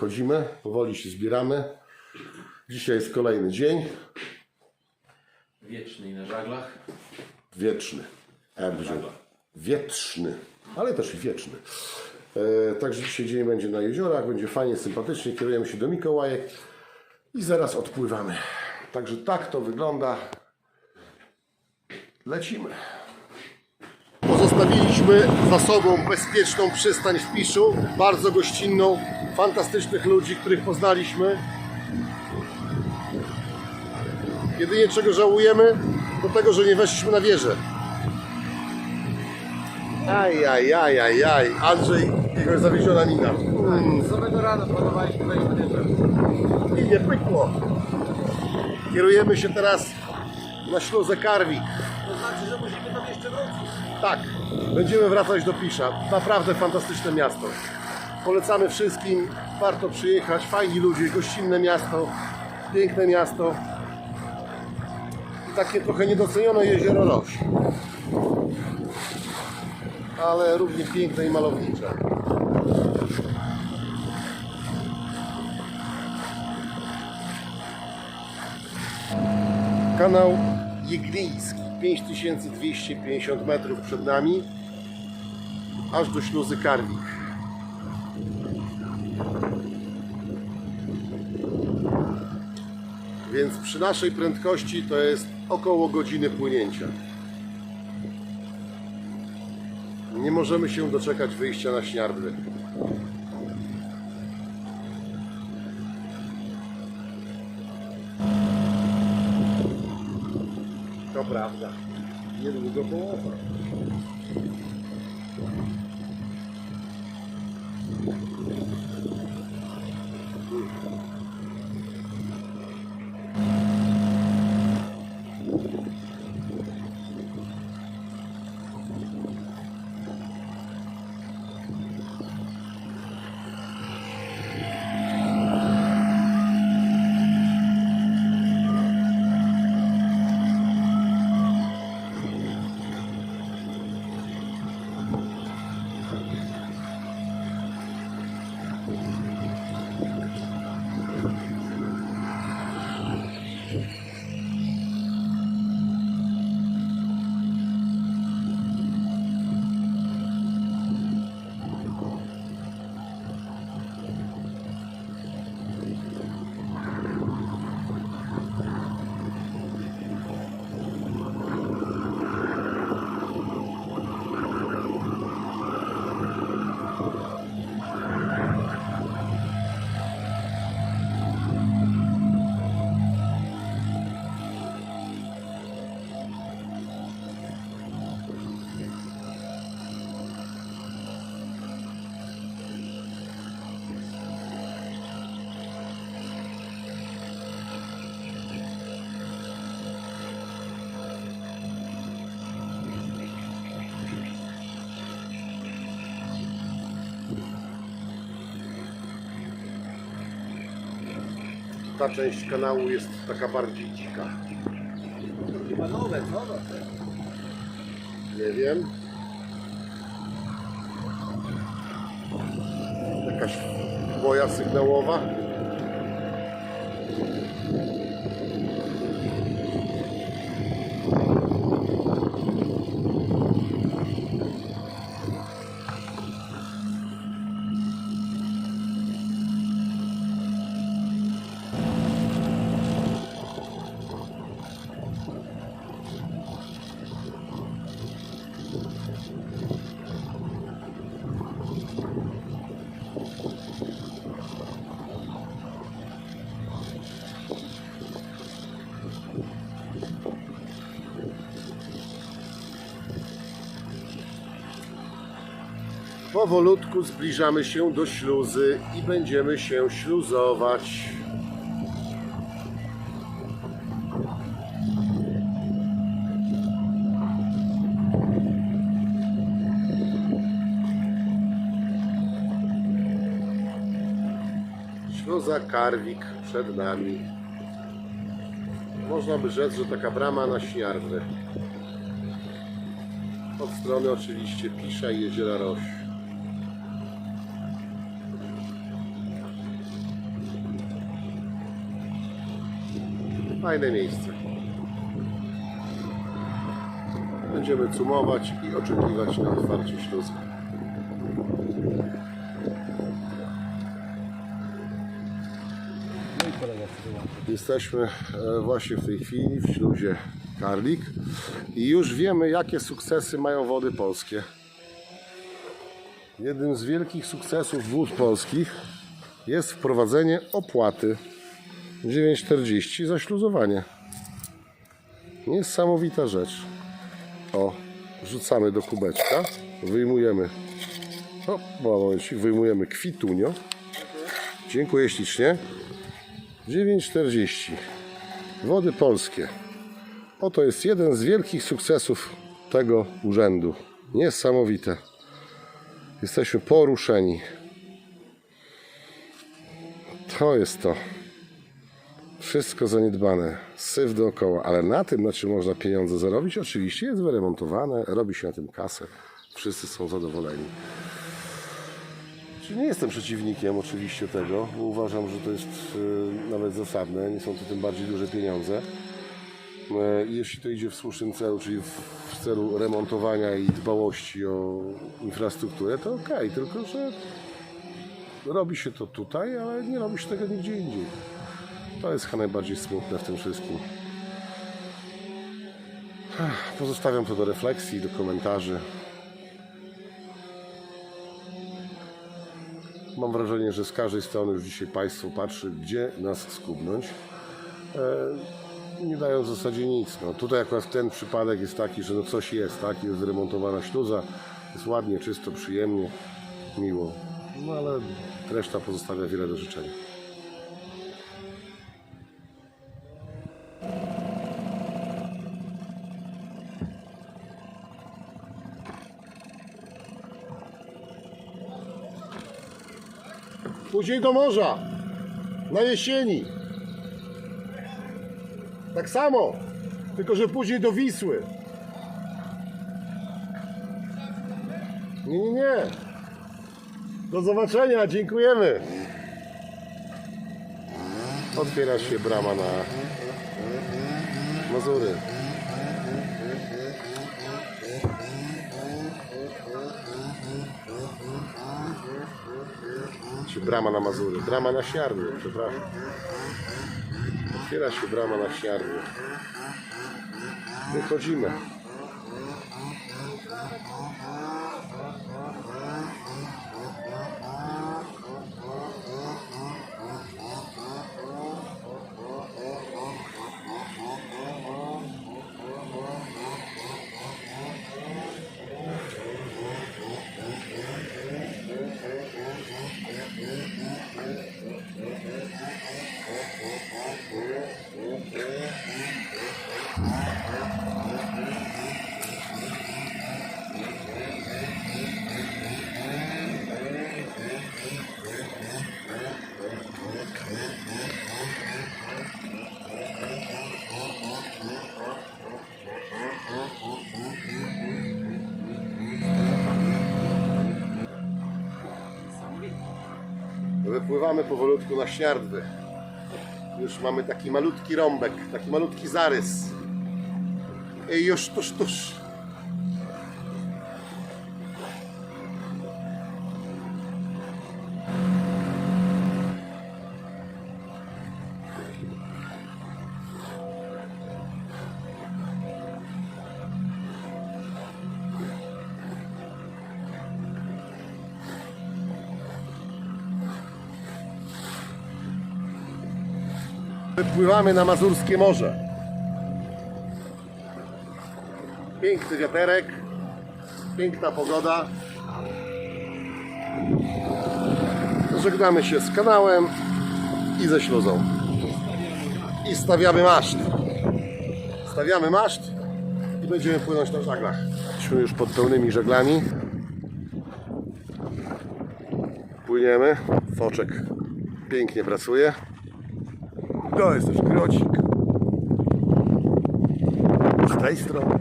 wychodzimy, powoli się zbieramy. Dzisiaj jest kolejny dzień, Wieczny na żaglach. wieczny. Powiedział, wietrzny, ale też i wieczny. E, także dzisiaj dzień będzie na jeziorach, będzie fajnie, sympatycznie. Kierujemy się do Mikołajek i zaraz odpływamy. Także tak to wygląda. Lecimy. Pozostawiliśmy za sobą bezpieczną przystań w Piszu, bardzo gościnną, fantastycznych ludzi, których poznaliśmy. Jedynie czego żałujemy, to tego, że nie weszliśmy na wieżę. Aj, aj, aj, aj, aj. Andrzej, jego zawieziona mina. Mm, Z samego rana planowaliśmy wejść na wieżę. I nie pykło. Kierujemy się teraz na śluzę Karwik. To znaczy, że musimy tam jeszcze wrócić. Tak, będziemy wracać do Pisza. Naprawdę fantastyczne miasto. Polecamy wszystkim, warto przyjechać. Fajni ludzie, gościnne miasto, piękne miasto. I takie trochę niedocenione jezioro Roś. Ale równie piękne i malownicze. Kanał Jegliński, 5250 metrów przed nami, aż do śluzy Karwik. Więc przy naszej prędkości to jest około godziny płynięcia. Nie możemy się doczekać wyjścia na śniardwy. To prawda. Niedługo połowa. Ta część kanału jest taka bardziej dzika. Chyba nowe, co? Nie wiem. Jakaś boja sygnałowa. Powolutku zbliżamy się do śluzy i będziemy się śluzować. Co karwik przed nami. Można by rzec, że taka brama na śniarwy. Od strony oczywiście Pisza i Jeziora Roś. Fajne miejsce. Będziemy cumować i oczekiwać na otwarcie śluzki. Jesteśmy e, właśnie w tej chwili w śluzie Karlik i już wiemy, jakie sukcesy mają wody polskie. Jednym z wielkich sukcesów wód polskich jest wprowadzenie opłaty 9,40 za śluzowanie. Niesamowita rzecz. O, wrzucamy do kubeczka, wyjmujemy, o, momencik, wyjmujemy kwitunio. Dziękuję ślicznie. 9,40. Wody polskie. Oto jest jeden z wielkich sukcesów tego urzędu. Niesamowite. Jesteśmy poruszeni. To jest to. Wszystko zaniedbane. Syf dookoła. Ale na tym, na czym można pieniądze zarobić, oczywiście jest wyremontowane, robi się na tym kasę. Wszyscy są zadowoleni. Czyli nie jestem przeciwnikiem oczywiście tego, bo uważam, że to jest e, nawet zasadne, nie są to tym bardziej duże pieniądze. E, Jeśli to idzie w słusznym celu, czyli w, w celu remontowania i dbałości o infrastrukturę, to okej, tylko że robi się to tutaj, ale nie robi się tego nigdzie indziej. To jest chyba najbardziej smutne w tym wszystkim. Pozostawiam to do refleksji, do komentarzy. Mam wrażenie, że z każdej strony już dzisiaj Państwo patrzy, gdzie nas skubnąć. E, nie dają w zasadzie nic. No, tutaj akurat ten przypadek jest taki, że no coś jest, tak? Jest zremontowana śluza, jest ładnie, czysto, przyjemnie, miło. No ale reszta pozostawia wiele do życzenia. Później do morza. Na jesieni. Tak samo. Tylko, że później do Wisły. Nie, nie, nie. Do zobaczenia. Dziękujemy. Otwiera się brama na Mazury. Czy brama na Mazury? Brama na Siarnię, przepraszam. Otwiera się brama na Siarnię. Wychodzimy. Wypływamy powolutku na Śniardwy. Już mamy taki malutki rąbek, taki malutki zarys. I już tuż, tuż. Wypływamy na Mazurskie Morze. Piękny wiaterek, piękna pogoda. Żegnamy się z kanałem i ze śluzą. I stawiamy maszt. Stawiamy maszt i będziemy płynąć na żaglach. Jesteśmy już pod pełnymi żaglami. Płyniemy. Foczek pięknie pracuje. To jest też grocik. Z tej strony.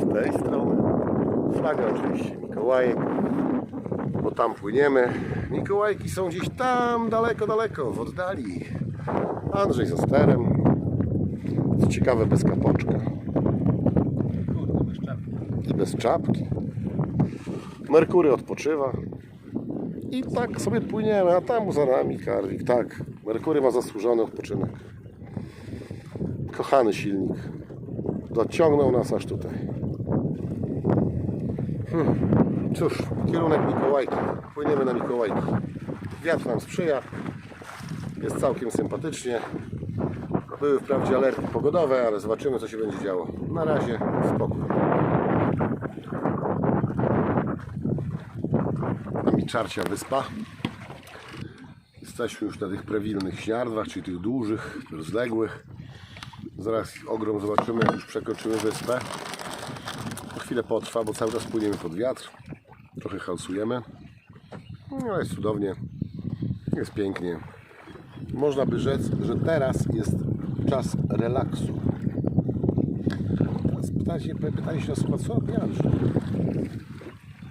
Z tej strony. Flaga oczywiście Mikołajek. Bo tam płyniemy. Mikołajki są gdzieś tam daleko, daleko w oddali. Andrzej z sterem. Co ciekawe, bez kapoczka Kurde, bez czapki. i bez czapki. Merkury odpoczywa. I tak sobie płyniemy, a tam za nami Karwik. Tak, Merkury ma zasłużony odpoczynek. Kochany silnik. Dociągnął nas aż tutaj. Hmm. Cóż, kierunek Mikołajki. Płyniemy na Mikołajki. Wiatr nam sprzyja. Jest całkiem sympatycznie. Były wprawdzie alerty pogodowe, ale zobaczymy co się będzie działo. Na razie spokój. Nami Czarcia Wyspa. Jesteśmy już na tych prawilnych śniardwach, czyli tych dużych, rozległych. Zaraz ogrom zobaczymy, jak już przekroczymy wyspę. To chwilę potrwa, bo cały czas płyniemy pod wiatr. Trochę halsujemy. No jest cudownie. Jest pięknie. Można by rzec, że teraz jest czas relaksu. Teraz pytanie, pytanie się nasuwa, co? Nie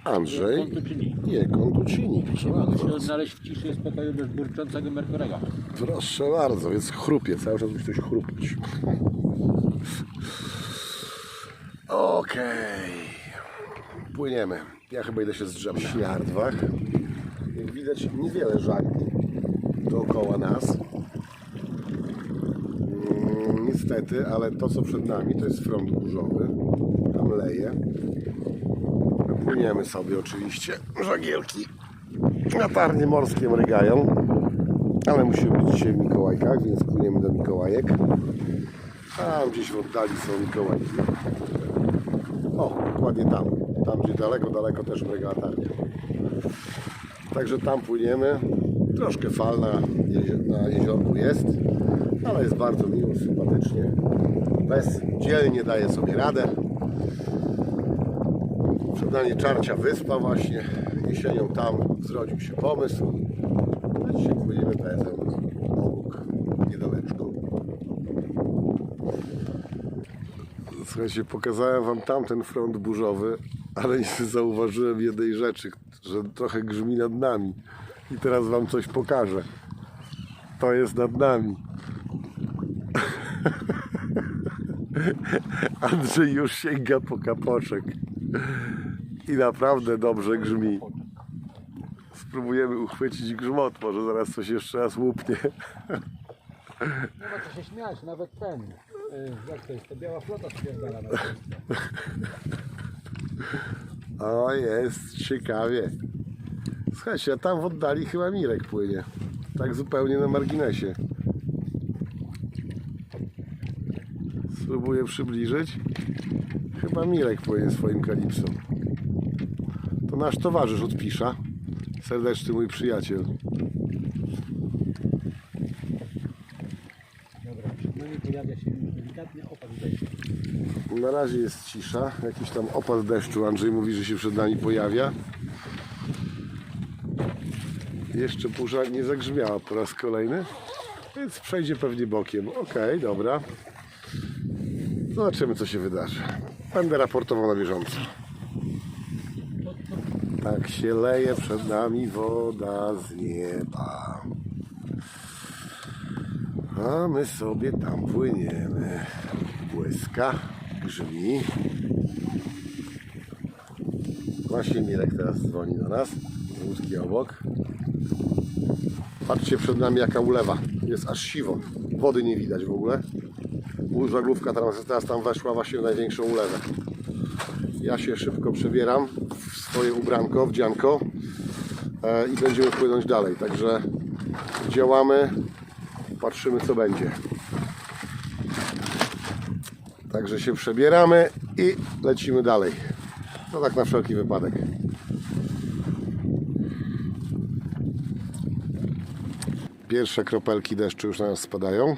Andrzej. Kontuczyni. je Kontucini, proszę bardzo. Się odnaleźć w ciszy spokoju bez burczącego Merkurego. Proszę bardzo, więc chrupie, cały czas musi coś chrupać. Okej. Płyniemy. Ja chyba idę się zdrzemnąć. W śniardwach. Jak widać niewiele żagli dookoła nas. Mm, niestety, ale to co przed nami to jest front burzowy. Tam leje. Płyniemy sobie oczywiście. Żagielki. Latarnie morskie mrygają. Ale musimy być dzisiaj w Mikołajkach, więc płyniemy do Mikołajek. Tam gdzieś w oddali są Mikołajki. O, dokładnie tam. Tam gdzie daleko, daleko też mryga latarnia. Także tam płyniemy. Troszkę fal na, na jeziorku jest, ale jest bardzo miło, sympatycznie. Bez dzielnie daje sobie radę. Nami Czarcia Wyspa właśnie. Jesienią tam zrodził się pomysł. A dzisiaj płyniemy bezem obok. Słuchajcie, pokazałem wam tamten front burzowy, ale nie zauważyłem jednej rzeczy, że trochę grzmi nad nami. I teraz wam coś pokażę. To jest nad nami. Andrzej już sięga po kapoczek. I naprawdę dobrze grzmi. Spróbujemy uchwycić grzmot, może zaraz coś jeszcze raz łupnie. Nie ma co się śmiać, nawet ten. y, Jak to jest? To biała flota spierdala na O, jest ciekawie. Słuchajcie, a tam w oddali chyba Mirek płynie. Tak zupełnie na marginesie. Spróbuję przybliżyć. Chyba Mirek płynie swoim kalipsą. To nasz towarzysz od Pisza. Serdeczny mój przyjaciel. Dobra, przed nami pojawia się delikatny opad deszczu. Na razie jest cisza. Jakiś tam opad deszczu. Andrzej mówi, że się przed nami pojawia. Jeszcze burza nie zagrzmiała po raz kolejny, więc przejdzie pewnie bokiem. Okej, dobra. Zobaczymy, co się wydarzy. Będę raportował na bieżąco. Tak się leje przed nami woda z nieba. A my sobie tam płyniemy. Błyska, grzmi. Właśnie Mirek teraz dzwoni do nas. Z obok. Patrzcie przed nami jaka ulewa. Jest aż siwo. Wody nie widać w ogóle. Żaglówka teraz, teraz tam weszła właśnie w największą ulewę. Ja się szybko przebieram swoje ubranko, w dzianko e, i będziemy płynąć dalej. Także działamy, patrzymy co będzie. Także się przebieramy i lecimy dalej. No tak na wszelki wypadek. Pierwsze kropelki deszczu już na nas spadają.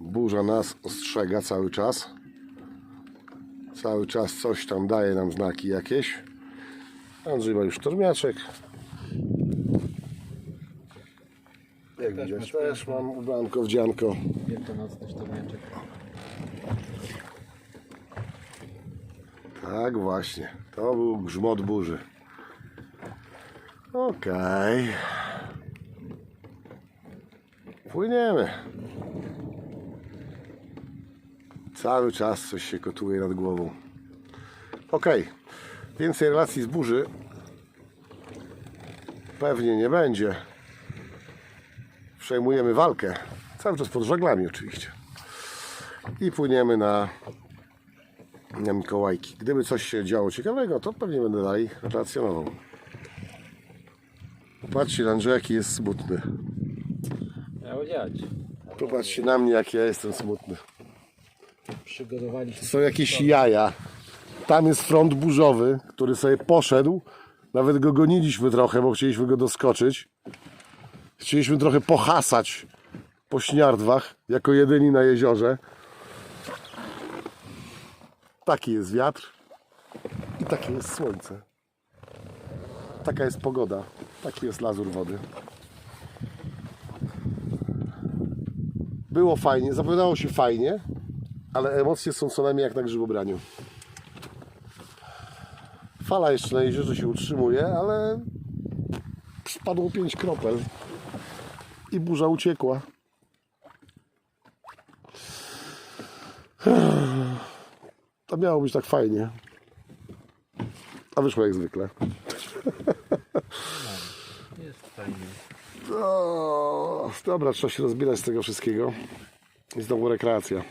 Burza nas ostrzega cały czas. Cały czas coś tam daje nam znaki jakieś. Andrzej ma już tormiaczek. Jak widać też mam ubranko, wdzianko. Wielkanocny sztormiaczek. Tak właśnie. To był grzmot burzy. Okej. Płyniemy. Cały czas coś się kotuje nad głową. Ok, więcej relacji z burzy pewnie nie będzie. Przejmujemy walkę. Cały czas pod żaglami oczywiście. I płyniemy na, na Mikołajki. Gdyby coś się działo ciekawego, to pewnie będę dalej relacjonował. Popatrzcie, Andrzej, jaki jest smutny. Miało dziać. Popatrzcie na mnie, jak ja jestem smutny. Przygotowaliśmy. Są jakieś jaja. Tam jest front burzowy, który sobie poszedł. Nawet go goniliśmy trochę, bo chcieliśmy go doskoczyć. Chcieliśmy trochę pohasać po śniardwach, jako jedyni na jeziorze. Taki jest wiatr i takie jest słońce. Taka jest pogoda. Taki jest lazur wody. Było fajnie, zapowiadało się fajnie, ale emocje są co najmniej jak na grzybobraniu. Fala jeszcze na jeziorze się utrzymuje, ale spadło 5 kropel i burza uciekła. To miało być tak fajnie. A wyszło jak zwykle. Jest fajnie. O, dobra, trzeba się rozbierać z tego wszystkiego. I znowu rekreacja.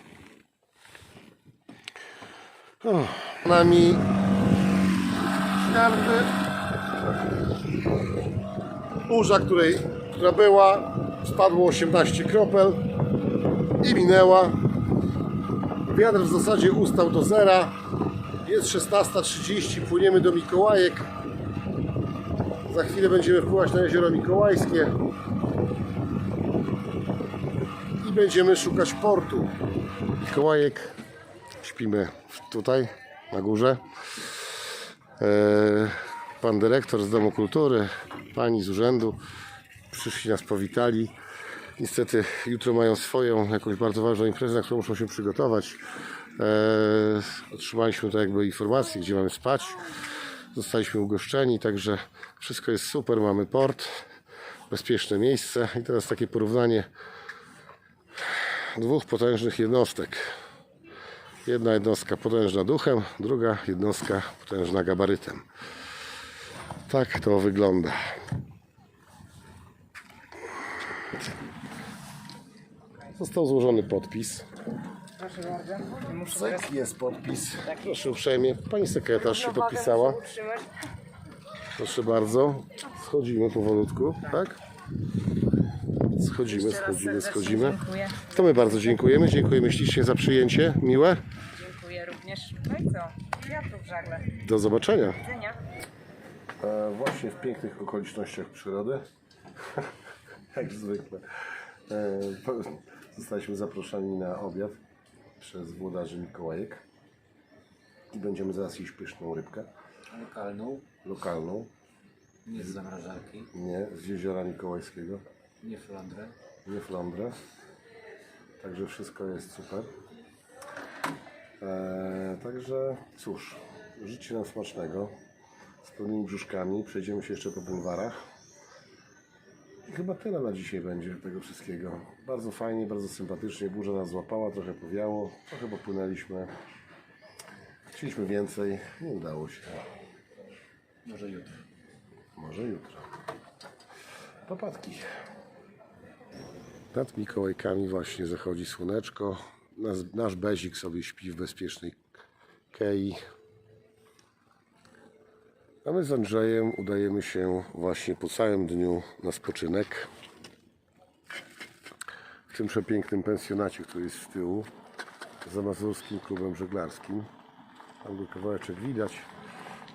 O, nami karty. Burza, której, która była, spadło 18 kropel i minęła. Wiatr w zasadzie ustał do zera. Jest 16.30, płyniemy do Mikołajek. Za chwilę będziemy wpływać na jezioro Mikołajskie i będziemy szukać portu. Mikołajek, śpimy tutaj na górze. E, Pan dyrektor z Domu Kultury, pani z urzędu przyszli nas powitali. Niestety jutro mają swoją jakąś bardzo ważną imprezę, na którą muszą się przygotować. E, otrzymaliśmy to jakby informację, gdzie mamy spać. Zostaliśmy ugoszczeni, także wszystko jest super. Mamy port, bezpieczne miejsce. I teraz takie porównanie dwóch potężnych jednostek. Jedna jednostka potężna duchem, druga jednostka potężna gabarytem. Tak to wygląda. Został złożony podpis. Proszę bardzo. Jest podpis. Proszę uprzejmie. Pani sekretarz się podpisała. Proszę bardzo. Schodzimy powolutku, tak? Schodzimy, schodzimy, schodzimy. Dziękuję. To my bardzo dziękujemy. Dziękujemy ślicznie za przyjęcie. Miłe. Dziękuję również. No i co? Żagle. Do zobaczenia. Widzenia. E, właśnie w pięknych okolicznościach przyrody. Jak zwykle. E, zostaliśmy zaproszeni na obiad przez włodarzy Mikołajek. I będziemy zaraz jeść pyszną rybkę Lokalną, lokalną, nie z zamrażarki, nie z jeziora Mikołajskiego, nie flandrę. nie flądrę. Także wszystko jest super. E, także cóż, życzę nam smacznego. Z pełnymi brzuszkami. Przejdziemy się jeszcze po bulwarach. I chyba tyle na dzisiaj będzie tego wszystkiego. Bardzo fajnie, bardzo sympatycznie. Burza nas złapała, trochę powiało, trochę popłynęliśmy. Chcieliśmy więcej, nie udało się. Może jutro. Może jutro. Popadki. Nad Mikołajkami właśnie zachodzi słoneczko. Nasz, nasz bezik sobie śpi w bezpiecznej kei. A my z Andrzejem udajemy się właśnie po całym dniu na spoczynek. W tym przepięknym pensjonacie, który jest z tyłu. Za Mazurskim Klubem Żeglarskim. Tam go kawałeczek widać.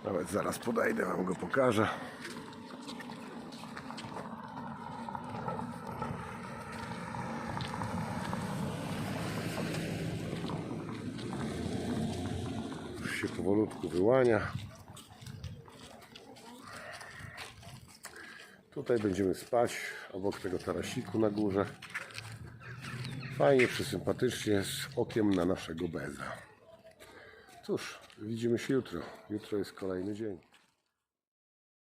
Nawet zaraz podejdę, Wam go pokażę. Już się powolutku wyłania. Tutaj będziemy spać obok tego tarasiku na górze. Fajnie, przysympatycznie, z okiem na naszego beza. Cóż, widzimy się jutro. Jutro jest kolejny dzień.